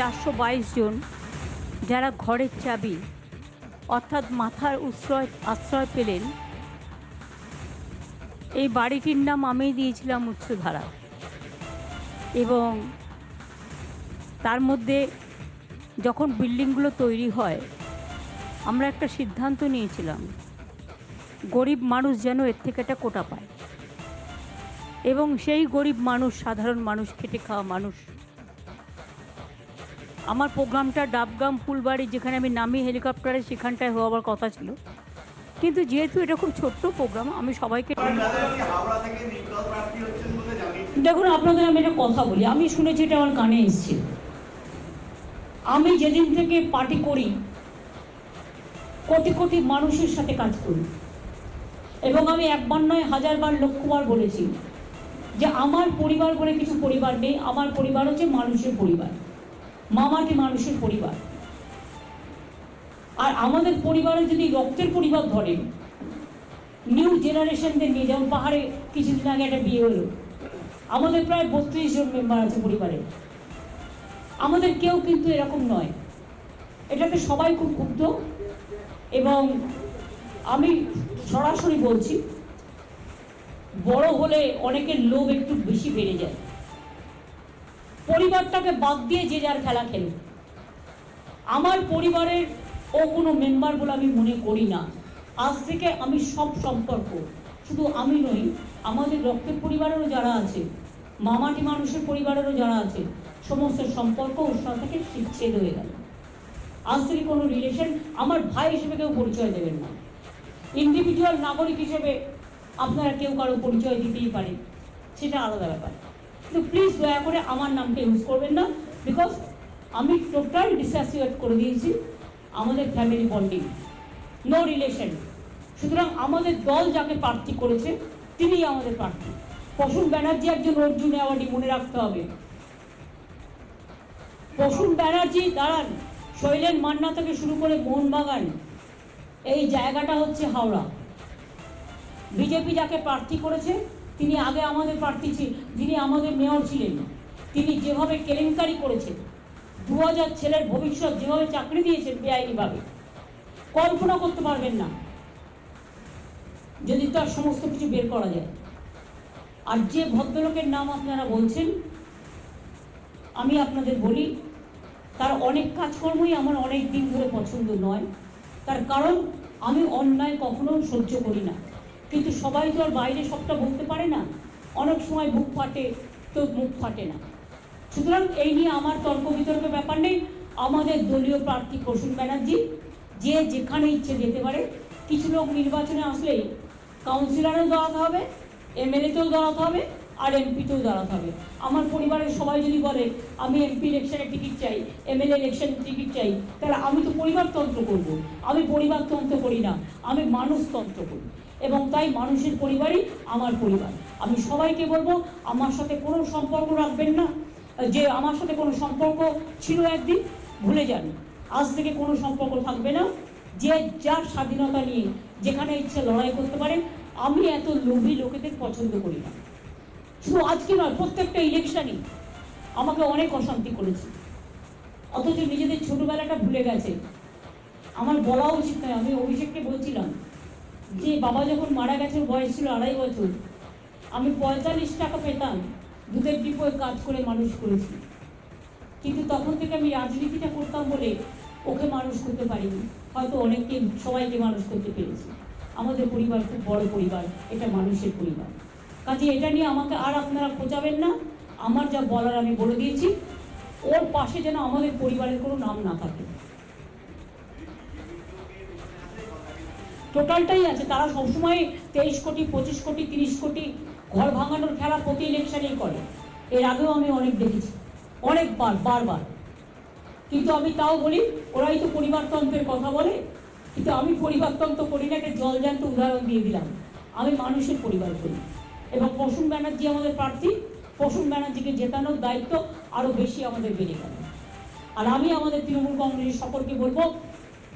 চারশো বাইশ জন যারা ঘরের চাবি, অর্থাৎ মাথার উশ্রয় আশ্রয় পেলেন। এই বাড়িটির নাম আমি দিয়েছিলাম উচ্চধারা। এবং তার মধ্যে যখন বিল্ডিংগুলো তৈরি হয়, আমরা একটা সিদ্ধান্ত নিয়েছিলাম, গরিব মানুষ যেন এর থেকে একটা কোটা পায়। এবং সেই গরিব মানুষ, সাধারণ মানুষ, খেটে খাওয়া মানুষ আমার প্রোগ্রামটা ডাবগাম ফুলবাড়ি যেখানে আমি নামি হেলিকপ্টারে সেখানটায় হওয়ার কথা ছিল। কিন্তু যেহেতু এটা খুব ছোট্ট প্রোগ্রাম, আমি সবাইকে দেখুন, আপনাদের আমি একটা কথা বলি। আমি শুনেছি এটা আমার কানে এসছে। আমি যেদিন থেকে পার্টি করি, কোটি কোটি মানুষের সাথে কাজ করি। এবং আমি একবার নয়, হাজারবার লক্ষবার বলেছি যে আমার পরিবার বলে কিছু পরিবার নেই, আমার পরিবার হচ্ছে মানুষের পরিবার। মামাটি মানুষের পরিবার। আর আমাদের পরিবারে যদি রক্তের পরিবার ধরেন নিউ জেনারেশনদের নিয়ে যেমন পাহাড়ে কিছুদিন আগে একটা বিয়ে হলো, আমাদের প্রায় বত্রিশ জন মেম্বার আছে পরিবারে। আমাদের কেউ কিন্তু এরকম নয়। এটাতে সবাই খুব ক্ষুব্ধ এবং আমি সরাসরি বলছি, বড় হলে অনেকের লোভ একটু বেশি বেড়ে যায়। পরিবারটাকে বাদ দিয়ে যে যার খেলা খেলে আমার পরিবারের ও কোনো মেম্বার বলে আমি মনে করি না। আজ থেকে আমি সব সম্পর্ক, শুধু আমি নই, আমাদের রক্তের পরিবারেরও যারা আছে, মামাটি মানুষের পরিবারেরও যারা আছে, সমস্ত সম্পর্ক ওর থেকে বিচ্ছেদ হয়ে গেল। আজ থেকে কোনো রিলেশন আমার ভাই হিসেবে কেউ পরিচয় দেবেন না। ইন্ডিভিজুয়াল নাগরিক হিসেবে আপনারা কেউ কারও পরিচয় দিতেই পারে সেটা আলাদা ব্যাপার। কিন্তু প্লিজ দয়া করে আমার নামটা ইউজ করবেন না বিকজ আমি টোটাল ডিসঅ্যাসিয়েট করে দিয়েছি আমাদের ফ্যামিলি বন্ডিং নো রিলেশন সুতরাং আমাদের দল যাকে প্রার্থী করেছে, তিনিই আমাদের প্রার্থী। প্রসূন ব্যানার্জি, একজন অর্জুন অ্যাওয়ার্ডই মনে রাখতে হবে। প্রসূন ব্যানার্জি, দাঁড়ান। শৈলেন মান্না থেকে শুরু করে মোহনবাগান, এই জায়গাটা হচ্ছে হাওড়া। বিজেপি যাকে প্রার্থী করেছে তিনি আগে আমাদের প্রার্থী ছিলেন, যিনি আমাদের মেয়র ছিলেন। তিনি যেভাবে কেলেঙ্কারি করেছেন দু হাজার ছেলের ভবিষ্যৎ যেভাবে চাকরি দিয়েছেন বেআইনিভাবে, কল্পনা করতে পারবেন না যদি তার সমস্ত কিছু বের করা যায়। আর যে ভদ্রলোকের নাম আপনারা বলছেন, আমি আপনাদের বলি, তার অনেক কাজকর্মই আমার অনেক দিন ধরে পছন্দ নয়। তার কারণ, আমি অন্যায় কখনো সহ্য করি না। কিন্তু সবাই তো আর বাইরে সবটা বলতে পারে না। অনেক সময় বুক ফাটে, তো মুখ ফাটে না। সুতরাং এই নিয়ে আমার তর্ক বিতর্কের ব্যাপার নেই। আমাদের দলীয় প্রার্থী প্রসূন ব্যানার্জি, যে যেখানে ইচ্ছে যেতে পারে, কিছু লোক নির্বাচনে আসলেই কাউন্সিলরেও দাঁড়াতে হবে এমএলএতেও দাঁড়াতে হবে, আর এমপিতেও দাঁড়াতে হবে। আমার পরিবারের সবাই যদি বলে, আমি এমপি ইলেকশনের টিকিট চাই এমএলএ ইলেকশন টিকিট চাই, তাহলে আমি তো পরিবারতন্ত্র করব। আমি পরিবারতন্ত্র করি না, আমি মানুষতন্ত্র করি। এবং তাই মানুষের পরিবারই আমার পরিবার। আমি সবাইকে বলব, আমার সাথে কোনো সম্পর্ক রাখবেন না। যে আমার সাথে কোনো সম্পর্ক ছিল একদিন, ভুলে যান। আজ থেকে কোনো সম্পর্ক থাকবে না। যে যার স্বাধীনতা নিয়ে যেখানে ইচ্ছে লড়াই করতে পারে, আমি এত লোভী লোকেদের পছন্দ করি না। শুধু আজকে নয়, প্রত্যেকটা ইলেকশনই আমাকে অনেক অশান্তি করেছে। অথচ নিজেদের ছোটবেলাটা ভুলে গেছে। আমার বলা উচিত নয়, আমি অভিষেককে বলছিলাম যে বাবা যখন মারা গেছে বয়স ছিল আড়াই বছর। আমি পঁয়তাল্লিশ টাকা পেতাম, দুধের ডিপোয় কাজ করে মানুষ করেছি। কিন্তু তখন থেকে আমি রাজনীতিটা করতাম বলে ওকে মানুষ করতে পারিনি। হয়তো অনেককে সবাইকে মানুষ করতে পেরেছি। আমাদের পরিবার খুব বড় পরিবার, এটা মানুষের পরিবার। কাজে এটা নিয়ে আমাকে আর আপনারা খোঁজাবেন না। আমার যা বলার আমি বলে দিয়েছি। ওর পাশে যেন আমাদের পরিবারের কোনো নাম না থাকে। টোটালটাই আছে। তারা সবসময় তেইশ কোটি, পঁচিশ কোটি, তিরিশ কোটি ঘর ভাঙানোর খেলা প্রতি ইলেকশনেই করে। এর আগেও আমি অনেক দেখেছি। অনেকবার, বারবার। কিন্তু আমি তাও বলি, ওরাই তো পরিবারতন্ত্রের কথা বলে, কিন্তু আমি পরিবারতন্ত্র করি না, একটা জলজান্ত উদাহরণ দিয়ে দিলাম। আমি মানুষের পরিবার করি। এবং প্রসূন ব্যানার্জি আমাদের প্রার্থী। প্রসূন ব্যানার্জিকে জেতানোর দায়িত্ব আরও বেশি আমাদের বেড়ে গেল। আর আমি আমাদের তৃণমূল কংগ্রেসের সকলকে বলব,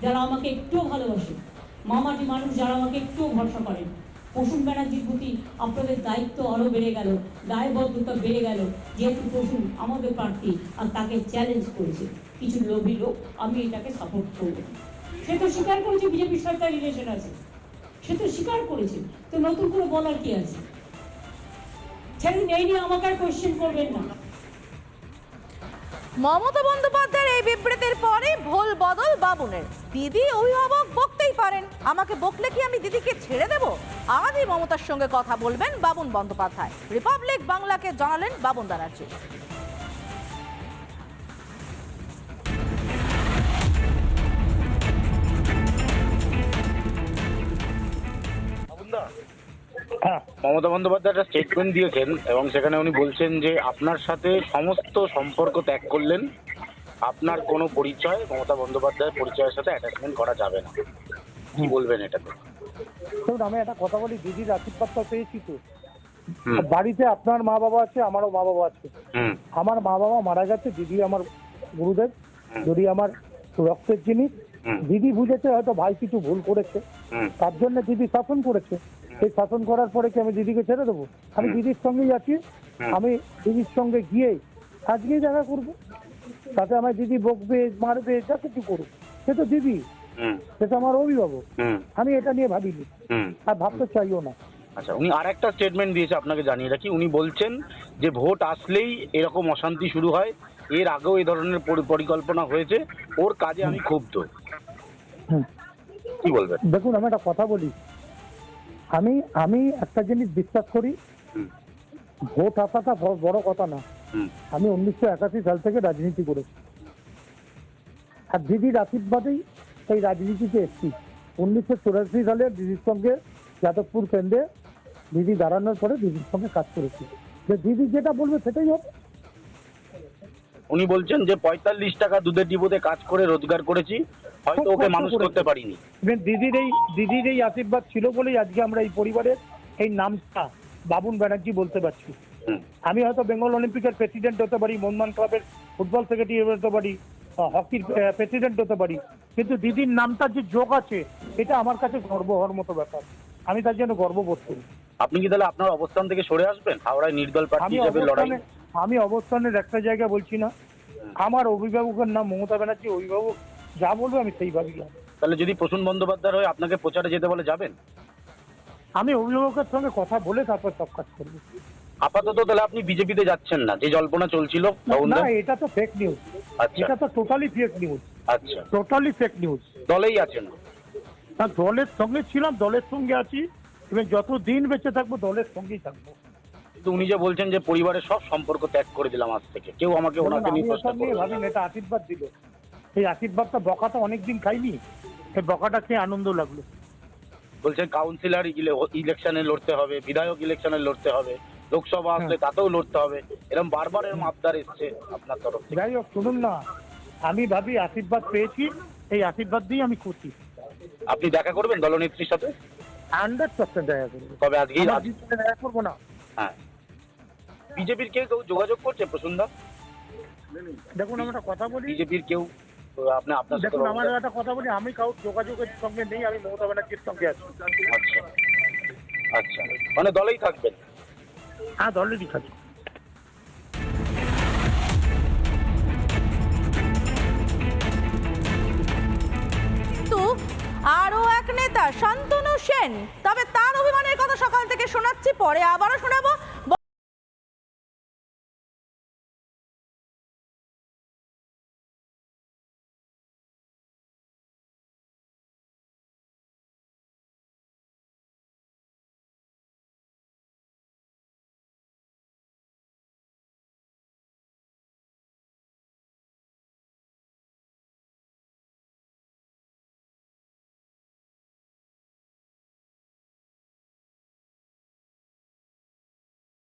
যারা আমাকে একটুও ভালোবাসে মামাটি মানুষ যারা আমাকে একটুও ভরসা করেন। প্রসূন ব্যানার্জির প্রতি আপনাদের দায়িত্ব আরও বেড়ে গেল, দায়বদ্ধতা বেড়ে গেল। যেহেতু প্রসূন আমাদের প্রার্থী আর তাকে চ্যালেঞ্জ করেছে, কিছু লোভী লোক, আমি এটাকে সাপোর্ট করব। সে তো স্বীকার করেছে বিজেপির সরকার রিলেশন আছে। সে তো স্বীকার করেছে, তো নতুন করে বলার কি আছে? ছেড়ে নিয়ে আমাকে আর কোয়েশ্চেন করবেন না। মমতা বন্দ্যোপাধ্যায়ের এই বিবৃতির পরে ভোল বদল বাবুনের দিদি, অভিভাবক বকতেই পারেন। আমাকে বকলে কি আমি দিদিকে ছেড়ে দেব? আজই মমতার সঙ্গে কথা বলবেন বাবুন বন্দ্যোপাধ্যায়। রিপাবলিক বাংলাকে জানালেন বাবুন ব্যানার্জি। হ্যাঁ মমতা বন্দ্যোপাধ্যায় একটা স্টেটমেন্ট দিয়েছেন এবং সেখানে উনি বলছেন যে আপনার সাথে সমস্ত সম্পর্ক ত্যাগ করলেন। আপনার কোনো পরিচয় মমতা বন্দ্যোপাধ্যায়ের পরিচয়ের সাথে অ্যাটাচমেন্ট করা যাবে না। কি বলবেন এটাতে? দেখুন আমি একটা কথা বলি দিদির আশীর্বাদটা পেয়েছি তো। বাড়িতে আপনার মা বাবা আছে আমারও মা বাবা আছে। আমার মা বাবা মারা গেছে দিদি আমার গুরুদেব। যদি আমার রক্তের জিনিস দিদি বুঝেছে হয়তো ভাই কিছু ভুল করেছে। তার জন্য দিদি শাসন করেছে। সেই শাসন করার পরে কি আমি দিদিকে ছেড়ে দেবো? আমি দিদির সঙ্গেই আছি। হুম। আমি দিদির সঙ্গে গিয়ে আজকেই দেখা করব। তাতে আমার দিদি বকবে মারবে যা কিছু করুক। সে তো দিদি। সে তো আমার অভিভাবক। আমি এটা নিয়ে ভাবিনি। আর ভাবতে চাইও না। আচ্ছা উনি আর একটা স্টেটমেন্ট দিয়েছে আপনাকে জানিয়ে রাখি। উনি বলছেন যে ভোট আসলেই এরকম অশান্তি শুরু হয়। এর আগেও এই ধরনের পরিকল্পনা হয়েছে। ওর কাজে আমি ক্ষুব্ধ। কি বলবেন? দেখুন আমি একটা কথা বলি। আমি আমি একটা জিনিস বিশ্বাস করি ভোট আসাটা বড় কথা না। আমি উনিশশো একাশি সাল থেকে রাজনীতি করেছি। আর দিদির আশীর্বাদেই এই রাজনীতিতে এসেছি। উনিশশো চুরাশি সালে দিদির সঙ্গে যাদবপুর কেন্দ্রে দিদি দাঁড়ানোর পরে দিদির সঙ্গে কাজ করেছি। যে দিদি যেটা বলবে সেটাই হবে। উনি বলছেন যে পঁয়তাল্লিশ টাকা দুধের ডিপোতে কাজ করে রোজগার করেছি হয়তো ওকে মানুষ করতে পারিনি। দিদির এই দিদির এই আশীর্বাদ ছিল বলেই আজকে আমরা এই পরিবারের এই নামটা বাবুন ব্যানার্জি বলতে পারছি। আমি হয়তো বেঙ্গল অলিম্পিকের প্রেসিডেন্ট হতে পারি মোহনবাগান ক্লাবের ফুটবল সেক্রেটারি হতে পারি হকির প্রেসিডেন্ট হতে পারি কিন্তু দিদির নামটার যে যোগ আছে এটা আমার কাছে গর্ব হওয়ার মতো ব্যাপার। আমি তার জন্য গর্ববোধ করি। আপনি কি তাহলে আপনার অবস্থান থেকে সরে আসবেন? হাওড়ায় নির্দল প্রার্থী আমি হিসেবে লড়াই আমি অবস্থানের একটা জায়গা বলছি না। আমার অভিভাবকের নাম মমতা ব্যানার্জি অভিভাবক যা বলবে আমি সেইভাবেই হবে তাহলে যদি প্রসূন বন্দ্যোপাধ্যায় হয়ে আপনাকে প্রচারে যেতে বলে যাবেন? আমি অভিভাবকের সঙ্গে কথা বলে তারপর সব কাজ করব। আপাতত তাহলে আপনি বিজেপিতে যাচ্ছেন না যে জল্পনা চলছিল না এটা তো ফেক নিউজ আচ্ছা। এটা তো টোটালি ফেক নিউজ আচ্ছা। টোটালি ফেক নিউজ দলেই আছেন? না দলের সঙ্গে ছিলাম দলের সঙ্গে আছি। এবং যত দিন বেঁচে থাকব দলের সঙ্গেই থাকব। উনি যে বলছেন যে পরিবারের সব সম্পর্ক ত্যাগ করে দিলাম আজ থেকে। কেউ আমাকে ওনাকে নিয়ে প্রশ্ন করবে ভাবিনি এটা আশীর্বাদ দিল। এই আশীর্বাদটা বকাটা অনেকদিন খাইনি। এই বকাটা খেয়ে আনন্দ লাগল। বলছেন কাউন্সিলর ইলেকশনে লড়তে হবে বিধায়ক ইলেকশনে লড়তে হবে লোকসভা আসলে তাতেও লড়তে হবে। এরকম বারবার এরকম আবদার এসছে আপনার তরফ থেকে। যাই হোক শুনুন না। আমি ভাবি আশীর্বাদ পেয়েছি এই আশীর্বাদ দিয়ে আমি খুশি। আপনি দেখা করবেন দলনেত্রীর সাথে? হান্ড্রেড পার্সেন্ট দেখা করব। তবে আজকেই আমার আজ জীবনে দেখা করব না। হ্যাঁ। বিজেপির কেউ কেউ যোগাযোগ করছে প্রসুন্দা দেখুন আমি একটা কথা বলি। বিজেপির কেউ আপনি আপনার সাথে দেখুন আমার একটা কথা বলি আমি কারোর যোগাযোগের সঙ্গে নেই আমি মমতা ব্যানার্জির সঙ্গে আছি। আচ্ছা। আচ্ছা। মানে দলেই থাকবেন? হ্যাঁ দলেরই কিন্তু আরও এক নেতা শান্তনু সেন। তবে তার অভিমানের কথা সকাল থেকে শোনাচ্ছি পরে আবারও শোনাবো।